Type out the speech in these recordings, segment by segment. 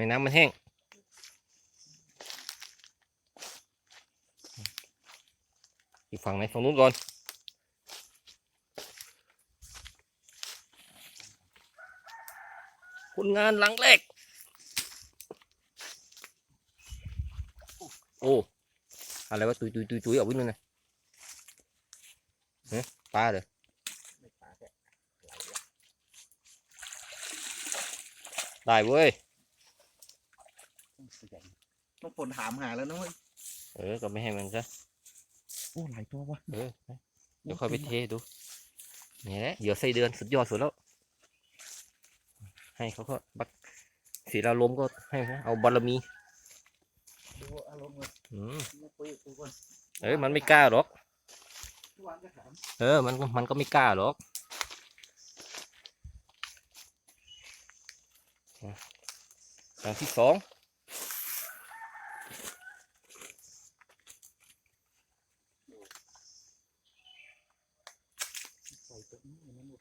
นน้ำมันแห้งอีกฝั่งไหนฝั่งนู้นก่อนผลงานหลังแรก โอ้ อะไรวะ ตุยตุยตุยตุยเอาไว้นู่นนะเฮ้ยปลาเลยได้เว้ย ต้องเสียงต้องฝนถามหาแล้วนะเว้ยเออ ก็ไม่ให้มันซะโอ้หลายตัววะเออเดี๋ยวค่อยไปเทดูนี่แหละเหยื่อไส้เดือนสุดยอดสุดแล้ว ให้เขาก็บักสีเราล้มก็ให้เขาเอาบารมีดูอารมณ์เลยอืมไม่คุยกับกูก่อนเอ้ยมันไม่กล้าหรอก ทุกวันก็ถามเออ มันก็มันก็ไม่กล้าหรอกอะอย่างที่สอง ใส่ตัวนี้มันหมด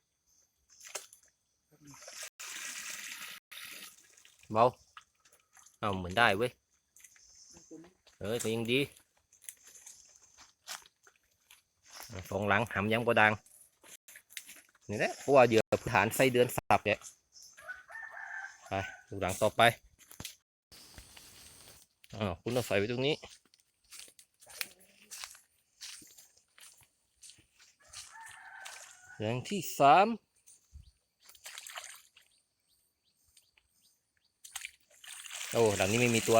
เบาเอาเหมือนได้เว้ยเออแต่ยังดีอะสองหลังหำยังบ่ดังนี่แหละเพราะว่าเหยื่อพื้นฐานไส้เดือนสับเนี่ยไปดูหลังต่อไปอ้าวคุณเอาใส่ไว้ตรงนี้ อย่างที่สามโอ้หลังนี้ไม่มีตัว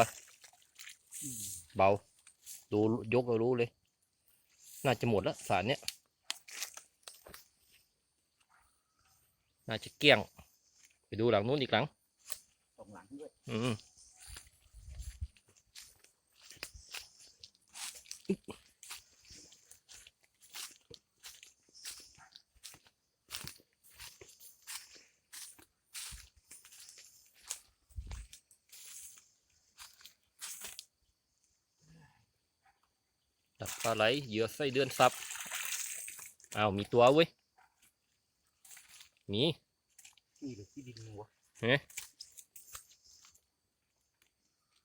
อืมเบา ดูยกก็รู้เลย น่าจะหมดแล้วสารเนี้ย น่าจะเกลี้ยง ไปดูหลังนู้นอีกหลังสองหลังด้วย อืม จับปลาไหลเหยื่อไส้เดือนสับอ้าวมีตัวเว้ยมีนี่หรือที่ดินหัว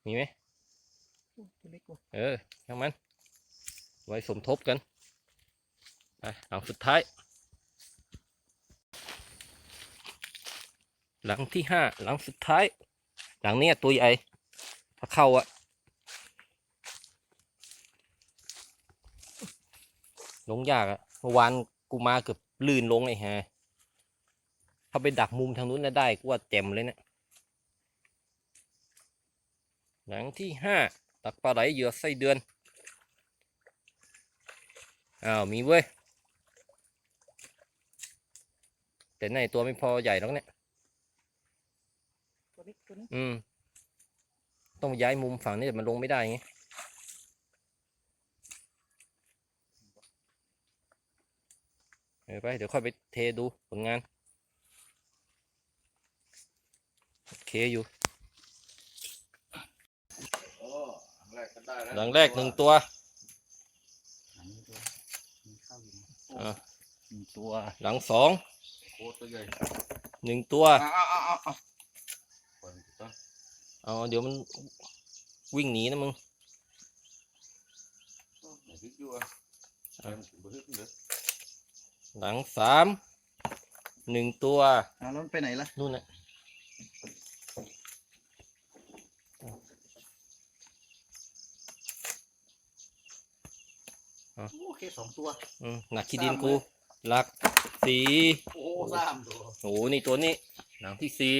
มีไหมโอ้ตัวเล็กว่ะเออช่างมัน ไว้สมทบกันไปหลังสุดท้าย หลังที่ห้าหลังสุดท้าย หลังเนี้ยตัวใหญ่ถ้าเข้าอะ ลงยากอะเมื่อวานกูมาเกือบลื่นลงไอ้ฮะถ้าไปดักมุมทางนู้นน่ะได้กูว่าเต็มเลยเนะี่ยหลังที่ห้าตักปลาไหลเหยื่อไส้เดือน อ้าว มีเว้ย แต่ในตัวไม่พอใหญ่หรอกเนี่ยตัวเล็กตัวนี้อืม ต้องย้ายมุมฝั่งนี้แต่มันลงไม่ได้ไง เออ ไป เดี๋ยวค่อยไปเทดูผลงาน โอเคอยู่โอ้แรกก็ได้แล้วหลังแรกหนึ่งตัวหลังนี้ตัวมีข้าวอยู่นะอะหนึ่งตัว หลังสองโคตรตัวใหญ่หนึ่งตัวอ้าวอ้าวอ้าวอ้าวปล่อยมันต้นเอาเดี๋ยวมันวิ่งหนีนะมึงไหนพริกอยู่อะใส่มันถึงบ่ฮึกเด้อหลังสามหนึ่งตัวอ้าวแล้วมันไปไหนล่ะ นู่นน่ะโอเคสองตัว อืมหนักขี้ดินกู หลักสี่โอ้สามตัวโอ้โหนี่ตัวนี้ หลังที่สี่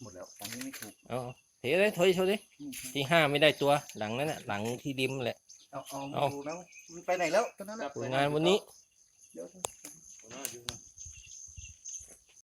หมดแล้วตอนนี้ไม่ถูกเอาเอาเฮ้ยเลยถอยชนดิที่ห้าไม่ได้ตัวหลังนั้นน่ะ หลังที่ริมแหละเอาเอาเอาดูแล้วมันไปไหนแล้วตอนนั้นน่ะผลงานวันนี้ เดี๋ยวตัวหน้าอยู่นะ